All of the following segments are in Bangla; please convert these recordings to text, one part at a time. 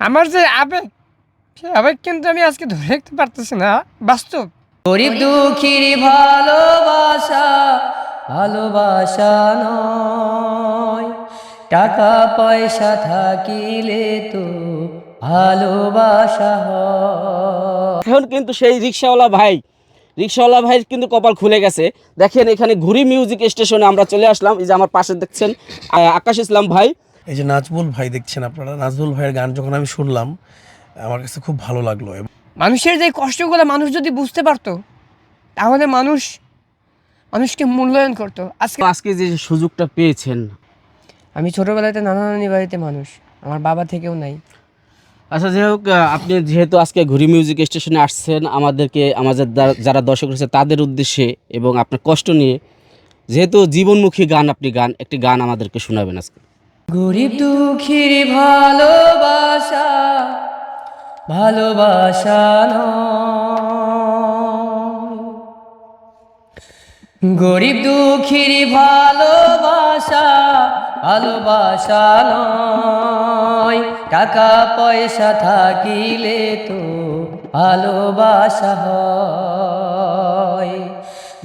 আমার যে আবেগ সে আবেগ কিন্তু আমি আজকে ধরে রাখতে পারতেছি না বাস্তব। গরিব দুঃখীর ভালোবাসা ভালোবাসা নয়। টাকা পয়সা থাকিলে তো ভালোবাসা হয়। এখন কিন্তু সেই রিক্সাওয়ালা ভাই রিক্সাওয়ালা ভাই কিন্তু কপাল খুলে গেছে। দেখেন এখানে ঘুরি মিউজিক স্টেশনে আমরা চলে আসলাম। এই যে আমার পাশে দেখছেন আকাশ ইসলাম ভাই। এই যে নাজবুল ভাই দেখছেন আপনারা নাজবুল ভাইয়ের গান যখন আমি শুনলাম আমার কাছে খুব ভালো লাগল। এবং মানুষের যে কষ্টগুলো মানুষ যদি বুঝতে পারতো তাহলে মানুষ মানুষকে মূল্যায়ন করতো। আজকে আজকে যে সুযোগটা পেয়েছেন। আমি ছোটবেলাতে নানা নানি বাড়িতে মানুষ আমার বাবা থেকেও নাই। আচ্ছা যাই হোক আপনি যেহেতু আজকে ঘুরি মিউজিক স্টেশনে আসছেন আমাদেরকে আমাদের যারা দর্শক রয়েছে তাদের উদ্দেশ্যে এবং আপনার কষ্ট নিয়ে যেহেতু জীবনমুখী গান আপনি গান একটি গান আমাদেরকে শোনাবেন আজকে। গরিব দুঃখীর ভালোবাসা ভালোবাসা গরিব দুঃখীর ভালোবাসা ভালোবাসা নয়। টাকা পয়সা থাকিলে তো ভালোবাসা হয়।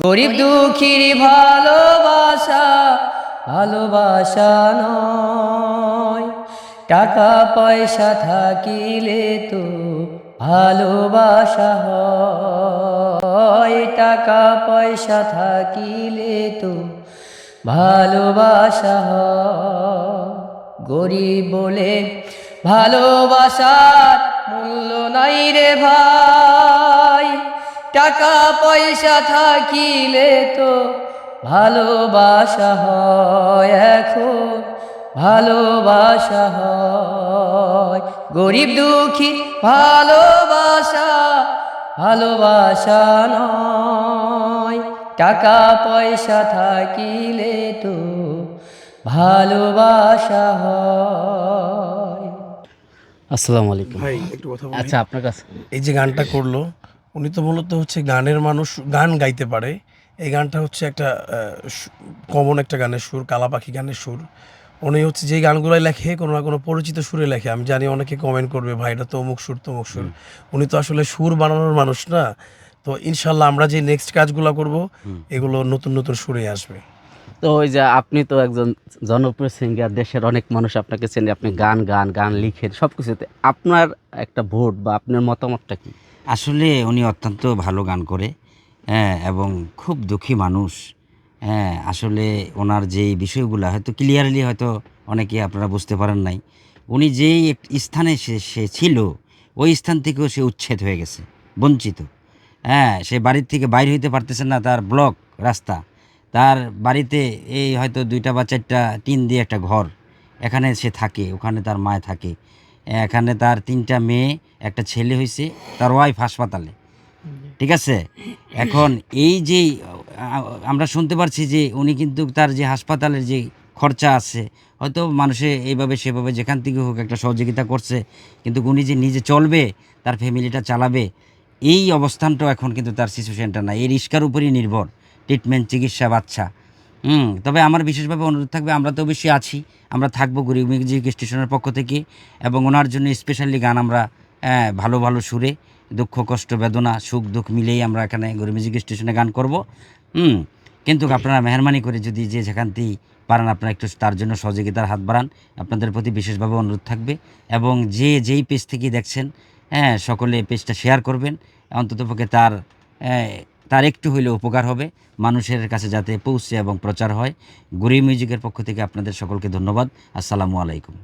গরিব দুঃখীর ভালোবাসা ভালোবাসা নয়। টাকা পয়সা থাকিলে তো ভালোবাসা হয়। টাকা পয়সা থাকিলে তো ভালোবাসা গরিব বলে ভালোবাসার মূল্য নাই রে ভাই। টাকা পয়সা থাকিলে তো ভালোবাসা হয় এখন ভালোবাসা হয়। গরিব দুঃখী ভালোবাসা ভালোবাসা নয়। টাকা পয়সা থাকিলে তো ভালোবাসা হয়। আসসালামু আলাইকুম। ভাই একটু কথা বলি। আচ্ছা আপনার কাছে। এই যে গানটা করল উনি তো মূলত হচ্ছে গানের মানুষ গান গাইতে পারে। এই গানটা হচ্ছে একটা কমন একটা গানের সুর কালাপাখি গানের সুর। উনি হচ্ছে যেই গানগুলোই লেখে কোনো না কোনো পরিচিত সুরে লেখে। আমি জানি অনেকে কমেন্ট করবে ভাই এটা তো অমুক সুর তমুক সুর। উনি তো আসলে সুর বানানোর মানুষ না। তো ইনশাল্লাহ আমরা যে নেক্সট কাজগুলো করব এগুলো নতুন নতুন সুরে আসবে। তো ওই যে আপনি তো একজন জনপ্রিয় সিঙ্গার দেশের অনেক মানুষ আপনাকে চেনে। আপনি গান গান গান লিখেন সব কিছুতে আপনার একটা ভোট বা আপনার মতামতটা কি? আসলে উনি অত্যন্ত ভালো গান করে। হ্যাঁ এবং খুব দুঃখী মানুষ। হ্যাঁ আসলে ওনার যেই বিষয়গুলো হয়তো ক্লিয়ারলি হয়তো অনেকে আপনারা বুঝতে পারেন নাই। উনি যেই স্থানে সে সে ছিল, ওই স্থান থেকেও সে উচ্ছেদ হয়ে গেছে, বঞ্চিত। হ্যাঁ সে বাড়ির থেকে বাইর হইতে পারতেছে না, তার ব্লক রাস্তা। তার বাড়িতে এই হয়তো দুইটা বা চারটা টিন দিয়ে একটা ঘর, এখানে সে থাকে, ওখানে তার মায় থাকে। এখানে তার তিনটা মেয়ে, একটা ছেলে হয়েছে তার ওয়াইফ হাসপাতালে। ঠিক আছে? এখন এই যে আমরা শুনতে পারছি যে উনি কিন্তু তার যে হাসপাতালের যে খরচা আছে, হয়তো মানুষে এইভাবে সেভাবে যেখান থেকে হোক একটা সহযোগিতা করছে, কিন্তু উনি যে নিজে চলবে, তার ফ্যামিলিটা চালাবে, এই অবস্থানটাও এখন কিন্তু তার সিচুয়েশনটা নাই। এই রিস্কার উপরই নির্ভর ট্রিটমেন্ট চিকিৎসা, বাচ্চা। হুম, তবে আমার বিশেষভাবে অনুরোধ থাকবে, আমরা তো অবশ্যই আছি, আমরা থাকব গরিব মিউজিক স্টেশনের পক্ষ থেকে, এবং ওনার জন্য স্পেশালি গান আমরা ভালো ভালো সুরে দুঃখ, কষ্ট, বেদনা, সুখ, দুঃখ মিলেই আমরা এখানে গরিব মিউজিক স্টেশনে গান করব। হুম, কিন্তু আপনারা মেহরবানি করে যদি যে যেখানতেই পারেন, আপনারা একটু তার জন্য সহযোগিতার হাত বাড়ান। আপনাদের প্রতি বিশেষভাবে অনুরোধ থাকবে এবং যে যেই পেজ থেকে দেখছেন হ্যাঁ সকলে পেজটা শেয়ার করবেন। অন্ততপক্ষে তার তার একটু হইলেও উপকার হবে। মানুষের কাছে যাতে পৌঁছে এবং প্রচার হয়। গরিব মিউজিকের পক্ষ থেকে আপনাদের সকলকে ধন্যবাদ। আসসালামু আলাইকুম।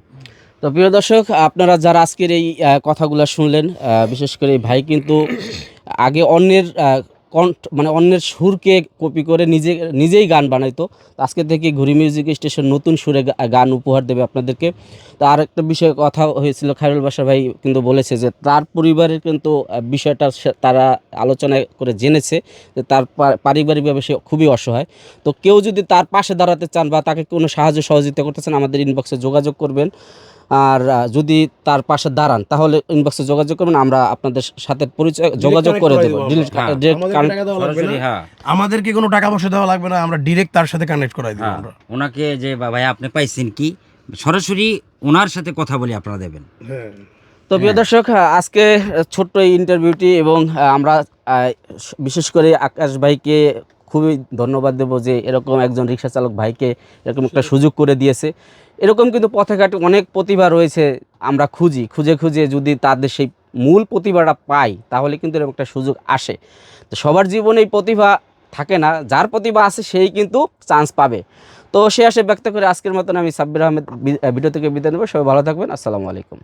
তো প্রিয় দর্শক, আপনারা যারা আজকের এই কথাগুলো শুনলেন বিশেষ করে এই ভাই কিন্তু আগে অন্যের কণ্ঠ মানে অন্যের সুরকে কপি করে নিজে, নিজেই গান বানাইতো। আজকে থেকে ঘুরি মিউজিক স্টেশন নতুন সুরে গান উপহার দেবে আপনাদেরকে। তো আর একটা বিষয়ে কথা হয়েছিল, খায়রুল বাসা ভাই কিন্তু বলেছে যে তার পরিবারের কিন্তু বিষয়টা তারা আলোচনা করে জেনেছে যে তার পারিবারিকভাবে সে খুবই অসহায়। তো কেউ যদি তার পাশে দাঁড়াতে চান বা তাকে কোনো সাহায্য সহযোগিতা করতে চান, আমাদের ইনবক্সে যোগাযোগ করবেন। আর যদি তার পাশে দাঁড়ান তাহলে ইনবক্সে যোগাযোগ করবেন আমরা আপনাদের সাথে পরিচয় যোগাযোগ করে দেবো। হ্যাঁ, আমাদেরকে কোনো টাকা পয়সা দেওয়া লাগবে না আমরা ডিরেক্ট তার সাথে কানেক্ট করাই দিব হ্যাঁ। ওনাকে যে ভাই আপনি পাইছেন কি? সরাসরি ওনার সাথে কথা বলে আপনারা দেবেন। হ্যাঁ। তো প্রিয় দর্শক আজকে ছোট্ট এই ইন্টারভিউটি এবং আমরা বিশেষ করে আকাশ ভাইকে খুবই ধন্যবাদ দেবো যে এরকম একজন রিক্সা চালক ভাইকে এরকম একটা সুযোগ করে দিয়েছে। এরকম কিন্তু পথে ঘাটে অনেক প্রতিভা রয়েছে, আমরা খুঁজি। খুঁজে খুঁজে যদি তাদের সেই মূল প্রতিভাটা পাই, তাহলে কিন্তু এরকম একটা সুযোগ আসে। তো সবার জীবনে এই প্রতিভা থাকে না, যার প্রতিভা আছে সেই কিন্তু চান্স পাবে। তো সে আসে ব্যক্ত করে আজকের মতন আমি সাব্বির আহমেদ ভিডিও থেকে বিদায় নেব। সবাই ভালো থাকবেন। আসসালামু আলাইকুম।